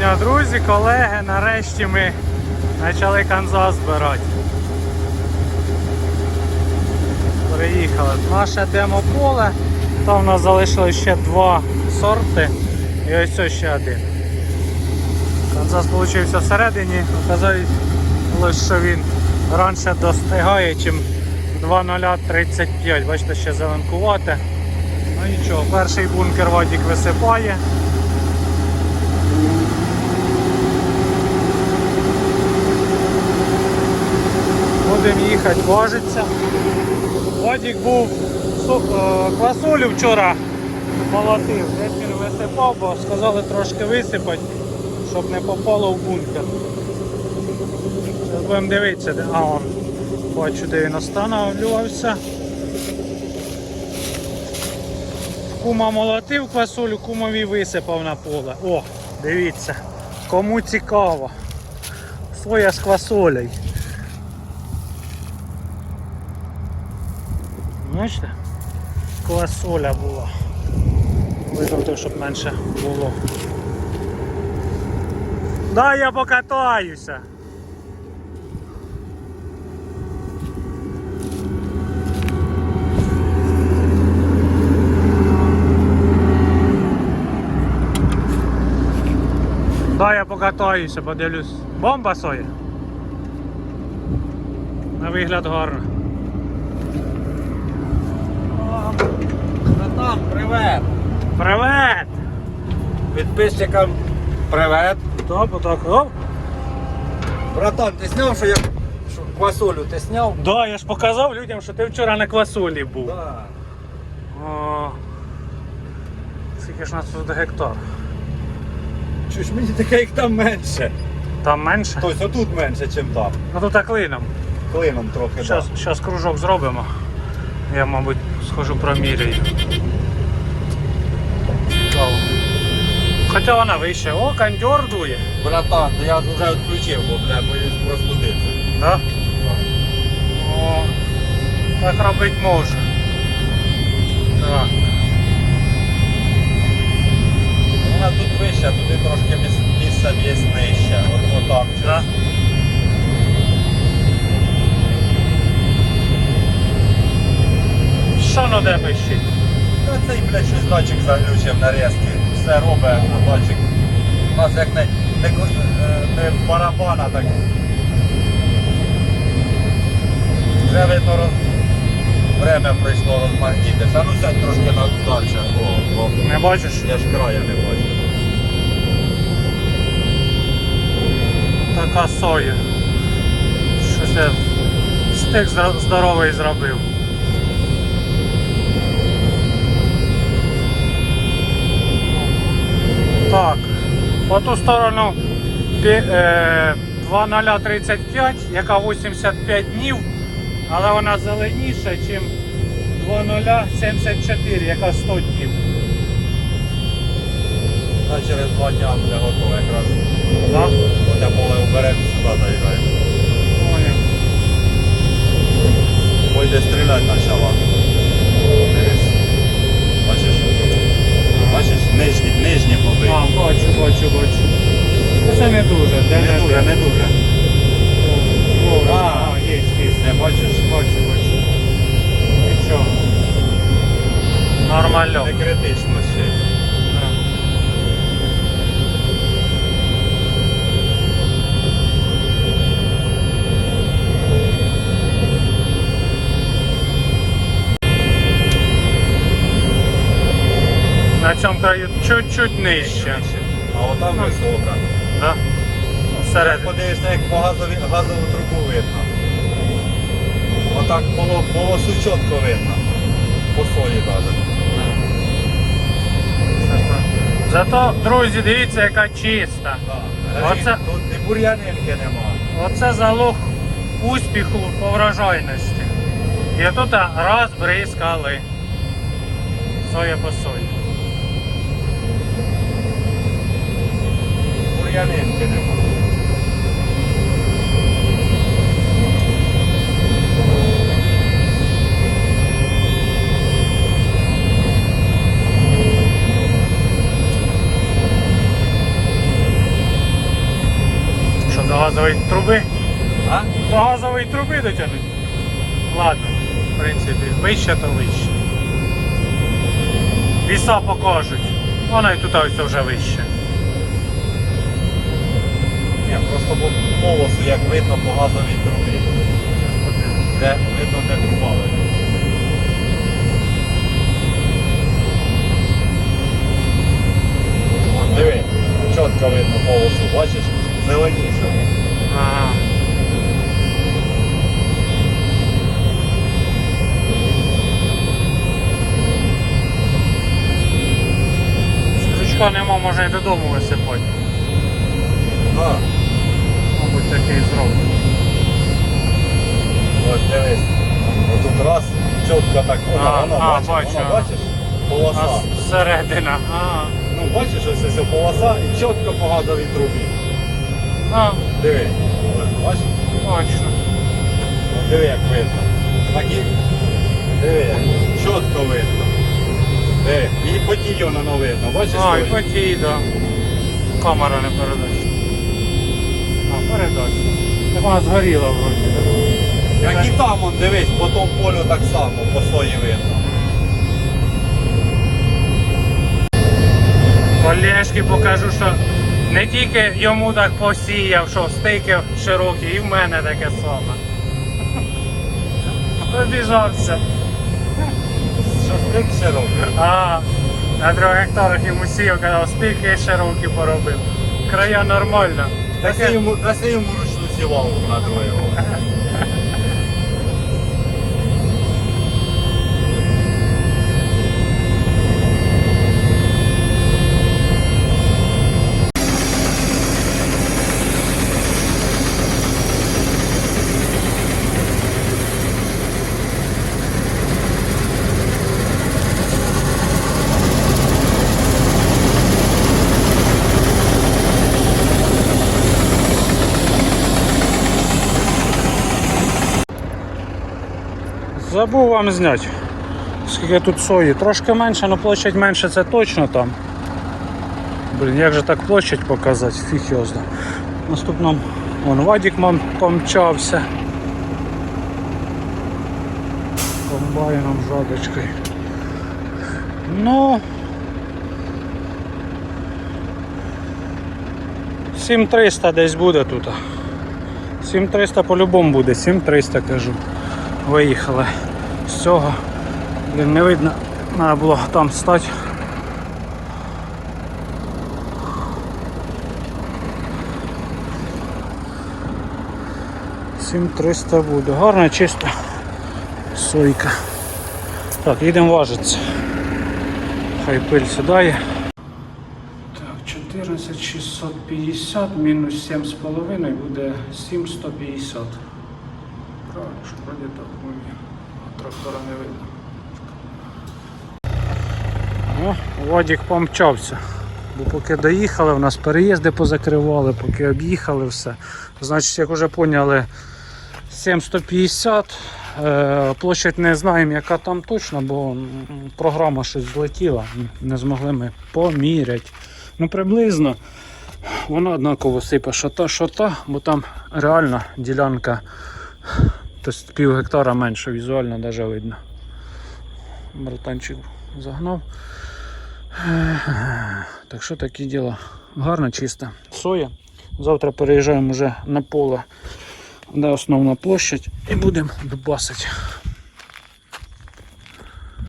що, друзі, колеги, нарешті ми почали канзас збирати. Приїхали. Наше демополе. Там у нас залишилось ще два сорти. І ось ось ще один. Канзас вийшов всередині. Оказалось, що він раніше достигає, ніж 2.035. Бачите, ще зеленкувати. Ну нічого, перший бункер Вадік висипає. Будемо їхати, важиться. Вадік був е, квасолю вчора молотив. Він висипав, бо сказали трошки висипати, щоб не попало в бункер. Зараз будемо дивитися, де. А он бачу, де він останавливався. Кума молотив квасолю, кумові висипав на поле. О, дивіться, кому цікаво. Своя з квасолей. Бачите? Квасоля була. Виготовив, щоб менше було. Да, я покатаюся. Да, я покатаюся, подивлюсь. Бомба соє. На вигляд гарно. Братан, привет! Привет! Підписчикам привет! Топ, отак. Оп. Братан, ти зняв, що я що, квасолю ти зняв? Да, я ж показав людям, що ти вчора на квасолі був. Да. О, скільки ж у нас тут гектар? Чуєш, мені таке їх там менше. Там менше? Тобто отут менше, ніж там. Ну тут так клином. Клином трохи, Зараз, зараз кружок зробимо. Я, мабуть, схожу проміряю. Хоча вона вища. О, кондьор дує. Братан, я вже відключив, бо бля, боюсь простудитися. Да? О, так робити можна. Так. Вона тут вища, туди трошки міс- місце є нижче. От, отак. Да? Що на де пищить? Та цей, блядь, щось датчик заглючив на резки. Все робить, датчик. У нас як не, не, е, не барабана, так. Вже видно роз... время прийшло розмагнітитися. А ну сядь трошки на далі. О, о. Не бачиш? Я ж края не бачу. Така соя. Щось я стик здоровий зробив. По ту сторону е, 2035, яка 85 днів, але вона зеленіша, ніж 2074, яка 100 днів. Та через два дня буде готово якраз. Да? Оте поле уберемо сюди заїжджаємо. Понял. Пойде стріляти почала. Нижні, нижні боби. А, бачу, бачу, бачу. Це не дуже, де Не не дуже. О, цьому краю чуть-чуть нижче. А отам Ну. висока. Да? Як Всередині. подивишся, як по газові, газову трубу видно. Отак поло, полосу чітко видно. По сої навіть. Зато, друзі, дивіться, яка чиста. Да. Оце- Тут і бур'янинки нема. Оце залог успіху по врожайності. І тут раз бризкали. Соя по сої. Бур'янинки нема. газової труби. А? До газової труби дотягнуть. Ладно, в принципі, вище то вище. Віса покажуть. Воно і тут ось вже вище. Як видно по газовій трубі. Де видно, де труба веде. Диви, чітко видно полосу, бачиш? Зеленіше. Ага. Крючка нема, можна і додому висипати. Да. Такий зробить. Ось дивись. Отут раз, чітко так, воно, А, воно, а, бачиш, бачу. воно, бачиш? Полоса. А середина. Ага. Ну бачиш, ось ось полоса і чітко по газовій трубі. А, Диви. Ось, Бачиш? точно. От Диви, як видно. Так і диви, як чітко видно. Диви. І по тій воно видно. Бачиш? А, і стоїть? потій, да. Камера не передасть. А, передасть. Так вона згоріла вроді. Так і там, он, дивись, по тому полю так само, по сої видно. Олешки покажу, що не тільки йому так посіяв, що стики широкі, і в мене таке саме. Побіжався. Що стик широкий? А, на трьох гектарах йому сіяв, казав, стики широкі поробив. Края нормально. Даси йому, даси йому ручну сівалку на другого. Забув вам зняти. Скільки тут сої. Трошки менше, але площадь менше це точно там. Блін, як же так площадь показати? Фіг його вон Вадік мам помчався. Комбайном жадочкою. Ну 7300 десь буде тут. 7300 по-любому буде, 7300 кажу. Виїхали з цього. Блін, не видно, треба було там стати. Сім 300 буде. Гарна, чиста сойка. Так, їдемо важитися. Хай пиль сідає. Так, 14650 мінус 7,5 буде 7150. Що так мені трактора не видно. О, Вадік помчався. Бо поки доїхали, у нас переїзди позакривали, поки об'їхали все. Значить, як вже поняли, 7150. Е, Площадь не знаємо, яка там точно, бо програма щось злетіла. Не змогли ми поміряти. Ну, приблизно вона однаково сипе що та, що та, бо там реально ділянка тобто пів гектара менше, візуально навіть видно. Братанчик загнав. Так що такі діла. Гарно, чисто. Соя. Завтра переїжджаємо вже на поле, де основна площадь, і будемо дубасити.